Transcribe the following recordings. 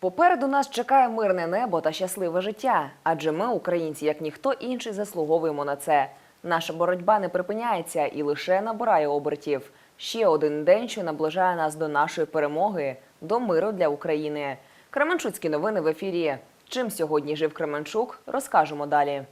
Попереду нас чекає мирне небо та щасливе життя, адже ми, українці, як ніхто інший, заслуговуємо на це. Наша боротьба не припиняється і лише набирає обертів. Ще один день, що наближає нас до нашої перемоги, до миру для України. Кременчуцькі новини в ефірі. Чим сьогодні жив Кременчук, розкажемо далі.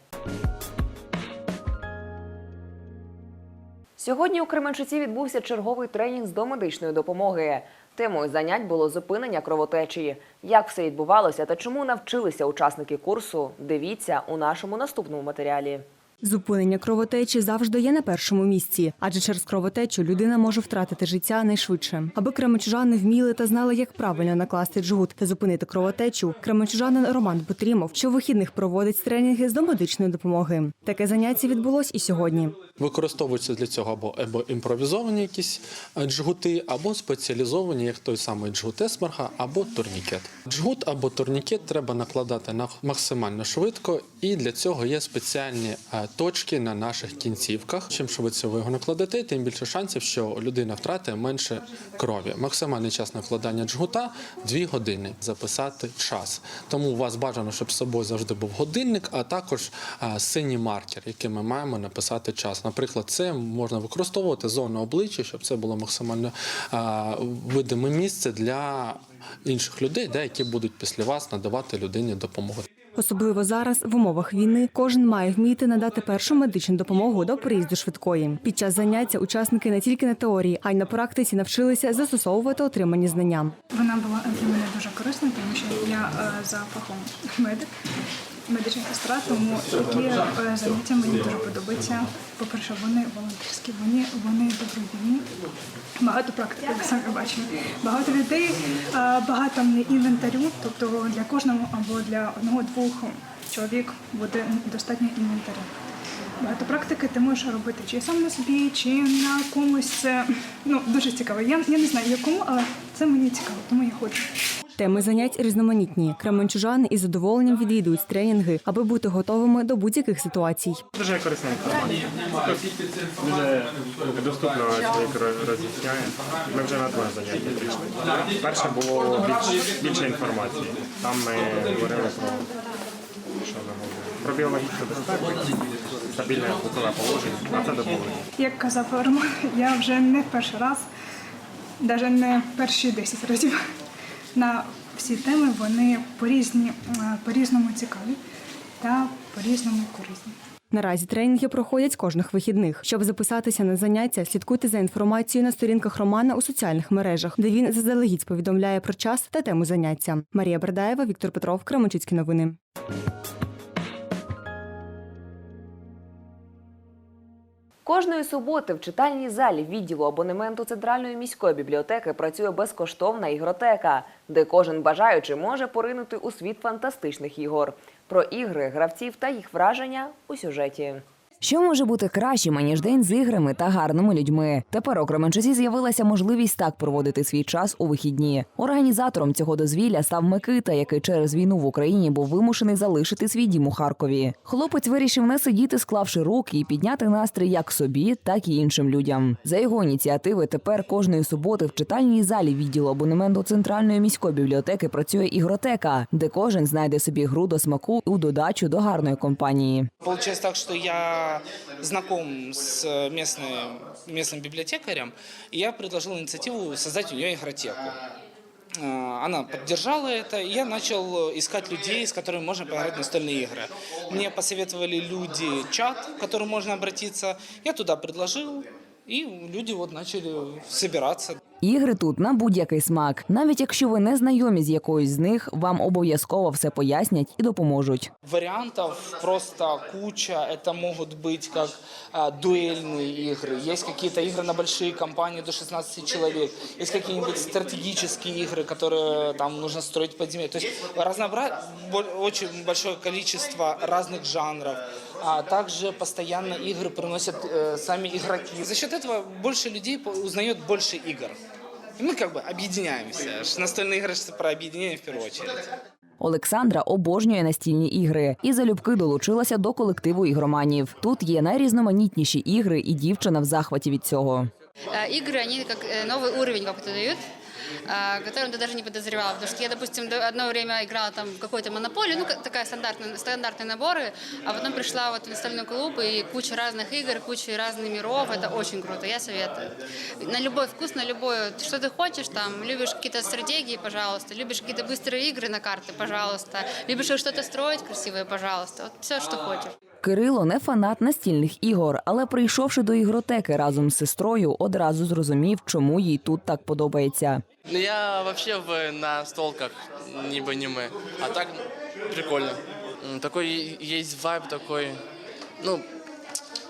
Сьогодні у Кременчуці відбувся черговий тренінг з домедичної допомоги. Темою занять було зупинення кровотечі. Як все відбувалося та чому навчилися учасники курсу, дивіться у нашому наступному матеріалі. Зупинення кровотечі завжди є на першому місці, адже через кровотечу людина може втратити життя найшвидше. Аби кременчужани вміли та знали, як правильно накласти джгут та зупинити кровотечу. Кременчужанин Роман Бутрімов щовихідних проводить тренінги з домедичної допомоги. Таке заняття відбулось і сьогодні. Використовуються для цього або, або імпровізовані якісь е, джгути, або спеціалізовані, як той самий джгут Есмерга, або турнікет. Джгут або турнікет треба накладати на максимально швидко, і для цього є спеціальні е, точки на наших кінцівках. Чим швидше ви його накладете, тим більше шансів, що людина втратить менше крові. Максимальний час накладання джгута 2 години. Записати час. Тому у вас бажано, щоб з собою завжди був годинник, а також синій маркер, яким ми маємо написати час. Наприклад, це можна використовувати зону обличчя, щоб це було максимально видиме місце для інших людей, де, які будуть після вас надавати людині допомогу. Особливо зараз, в умовах війни, кожен має вміти надати першу медичну допомогу до приїзду швидкої. Під час заняття учасники не тільки на теорії, а й на практиці навчилися застосовувати отримані знання. Вона була для мене дуже корисна, тому що я е, за фахом медик, медична сестра, тому такі е, заняття мені дуже подобаються. По-перше, вони волонтерські, вони, вони добровільні. Багато практики, ви самі бачили. Багато людей, е, багато інвентарю, тобто для кожного або для одного-двох чоловік буде достатньо інвентарю. Багато практики ти можеш робити чи сам на собі, чи на комусь. Це ну дуже цікаво. Я, я не знаю якому, але це мені цікаво, тому я хочу. Теми занять різноманітні. Кременчужани із задоволенням відвідують тренінги, аби бути готовими до будь-яких ситуацій. Дуже корисна інформація. Дуже доступно роз'ясняє. Ми вже на друге заняття прийшли. Перше було більш, більше інформації. Там ми говорили про що ми говорили? Про біологічну безпеку, стабільне звукове положення, а це доповнення. Як казав Роман, я вже не перший раз, навіть не перші 10 разів на всі теми вони по-різні, е, по-різному цікаві та по-різному корисні. Наразі тренінги проходять кожних вихідних. Щоб записатися на заняття, слідкуйте за інформацією на сторінках Романа у соціальних мережах, де він заздалегідь повідомляє про час та тему заняття. Марія Бердаєва, Віктор Петров, Кременчуцькі новини. Кожної суботи в читальній залі відділу абонементу Центральної міської бібліотеки працює безкоштовна ігротека, де кожен бажаючий може поринути у світ фантастичних ігор. Про ігри, гравців та їх враження у сюжеті. Що може бути кращим, ніж день з іграми та гарними людьми? Тепер у Кременчуці з'явилася можливість так проводити свій час у вихідні. Організатором цього дозвілля став Микита, який через війну в Україні був вимушений залишити свій дім у Харкові. Хлопець вирішив не сидіти, склавши руки, і підняти настрій як собі, так і іншим людям. За його ініціативи тепер кожної суботи в читальній залі відділу абонементу центральної міської бібліотеки працює ігротека, де кожен знайде собі гру до смаку у додачу до гарної компанії. Получилось так, что я знаком с местным, местным библиотекарем, и я предложил инициативу создать у нее игротеку. Э, Она поддержала это, и я начал искать людей, с которыми можно поиграть в настольные игры. Мне посоветовали люди чат, к которому можно обратиться. Я туда предложил, и люди вот начали собираться. Ігри тут на будь-який смак. Навіть якщо ви не знайомі з якоюсь з них, вам обов'язково все пояснять і допоможуть. Вариантов просто куча. Это могут быть как а, дуэльные игры. Есть какие-то игры на большие компании до 16 человек. Есть какие-нибудь стратегические игры, которые там нужно строить подземелья. То есть разнообра... бо- очень большое количество разных жанров. А также постоянно игры приносят э, сами игроки. За счет этого больше людей по- узнает больше игр. И мы как бы объединяемся. Настольные игры это про объединение в первую очередь. Олександра обожнює настільні ігри і залюбки долучилася до колективу ігроманів. Тут є найрізноманітніші ігри, і дівчина в захваті від цього. Э, Игры, они как э, новый уровень вам дают. а, которую ты даже не подозревал. Потому что я, допустим, до- одно время играла там в какой-то монополии, ну, как- такая стандартная, стандартные наборы, а потом пришла вот в настольный клуб и куча разных игр, куча разных миров. Это очень круто, я советую. На любой вкус, на любой, что ты хочешь, там, любишь какие-то стратегии, пожалуйста, любишь какие-то быстрые игры на карты, пожалуйста, любишь что-то строить красивое, пожалуйста, вот все, что хочешь. Кирило не фанат настільних ігор, але прийшовши до ігротеки разом з сестрою, одразу зрозумів, чому їй тут так подобається. Ну, я вообще в настолках не аниме. А так прикольно. М, Такой есть вайб такой, ну,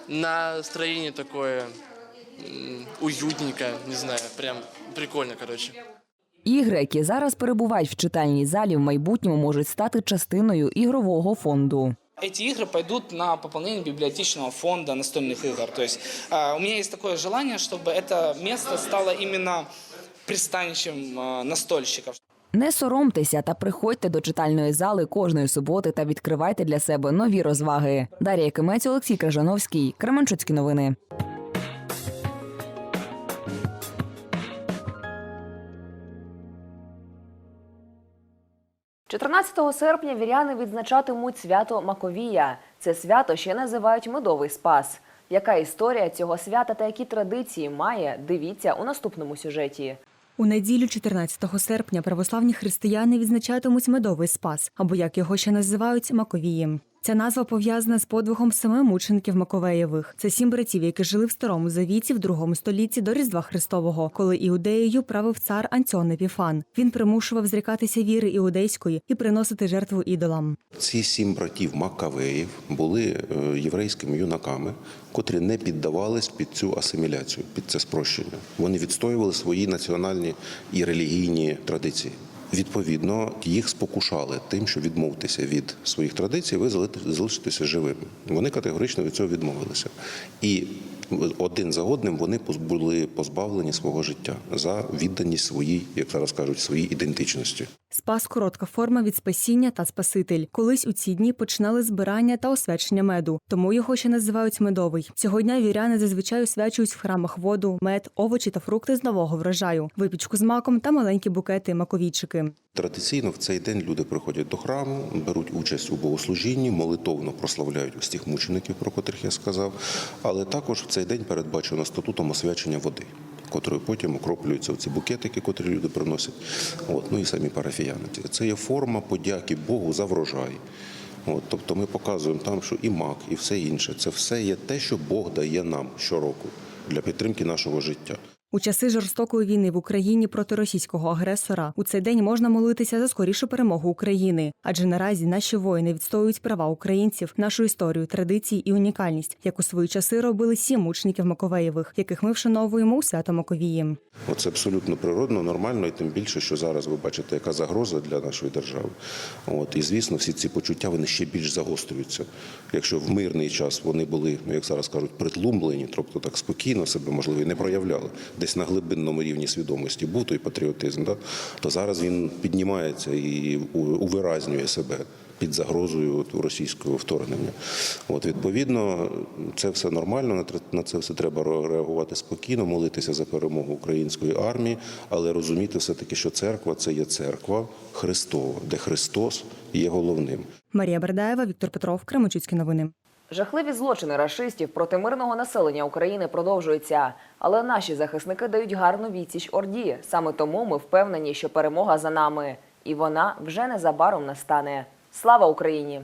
настроение такое м, уютненько, не знаю, прям прикольно, короче. Ігри, які зараз перебувають в читальній залі, в майбутньому можуть стати частиною ігрового фонду. Эти игры пойдут на пополнение библиотечного фонда настольных игр. То есть а, у меня есть такое желание, чтобы это место стало именно пристанищем а, настольщиков. Не соромтеся та приходьте до читальної зали кожної суботи та відкривайте для себе нові розваги. Дар'я Кимець, Олексій Кражановський, Кременчуцькі новини. 14 серпня віряни відзначатимуть свято Маковія. Це свято ще називають медовий спас. Яка історія цього свята та які традиції має, дивіться у наступному сюжеті. У неділю 14 серпня православні християни відзначатимуть медовий спас, або як його ще називають Маковієм. Ця назва пов'язана з подвигом семи мучеників Маковеєвих. Це сім братів, які жили в старому завіті в другому столітті до Різдва Христового, коли іудеєю правив цар Антіон Епіфан. Він примушував зрікатися віри іудейської і приносити жертву ідолам. Ці сім братів Маккавеїв були е, єврейськими юнаками, котрі не піддавались під цю асиміляцію, під це спрощення. Вони відстоювали свої національні і релігійні традиції. Відповідно, їх спокушали тим, що відмовтеся від своїх традицій, ви залишитеся живими. Вони категорично від цього відмовилися. І один за одним вони були позбавлені свого життя за відданість своїй, як зараз кажуть, своїй ідентичності. Спас коротка форма від спасіння та спаситель. Колись у ці дні починали збирання та освячення меду, тому його ще називають медовий. Цього дня віряни зазвичай освячують в храмах воду, мед, овочі та фрукти з нового врожаю, випічку з маком та маленькі букети маковійчики. Традиційно в цей день люди приходять до храму, беруть участь у богослужінні, молитовно прославляють тих мучеників, про котрих я сказав. Але також в цей день передбачено статутом освячення води, котрою потім окроплюються ці букетики, котрі люди приносять. От, ну і самі парафіяни. Це є форма подяки Богу за врожай. От, тобто ми показуємо там, що і мак, і все інше. Це все є те, що Бог дає нам щороку для підтримки нашого життя. У часи жорстокої війни в Україні проти російського агресора у цей день можна молитися за скорішу перемогу України, адже наразі наші воїни відстоюють права українців, нашу історію, традиції і унікальність, як у свої часи робили сім мучеників Маковеєвих, яких ми вшановуємо у свято Маковії. Це абсолютно природно, нормально, і тим більше, що зараз ви бачите, яка загроза для нашої держави. От і звісно, всі ці почуття вони ще більш загострюються. Якщо в мирний час вони були, ну як зараз кажуть, притлумлені, тобто так спокійно себе можливо і не проявляли, десь на глибинному рівні свідомості був той патріотизм, да? то зараз він піднімається і увиразнює себе під загрозою російського вторгнення. От відповідно, це все нормально. на це все треба реагувати спокійно, молитися за перемогу української армії, але розуміти все таки, що церква це є церква Христова, де Христос є головним. Марія Бердаєва, Віктор Петров, Кременчуцькі новини. Жахливі злочини рашистів проти мирного населення України продовжуються, але наші захисники дають гарну відсіч орді. Саме тому ми впевнені, що перемога за нами, і вона вже незабаром настане. Слава Україні!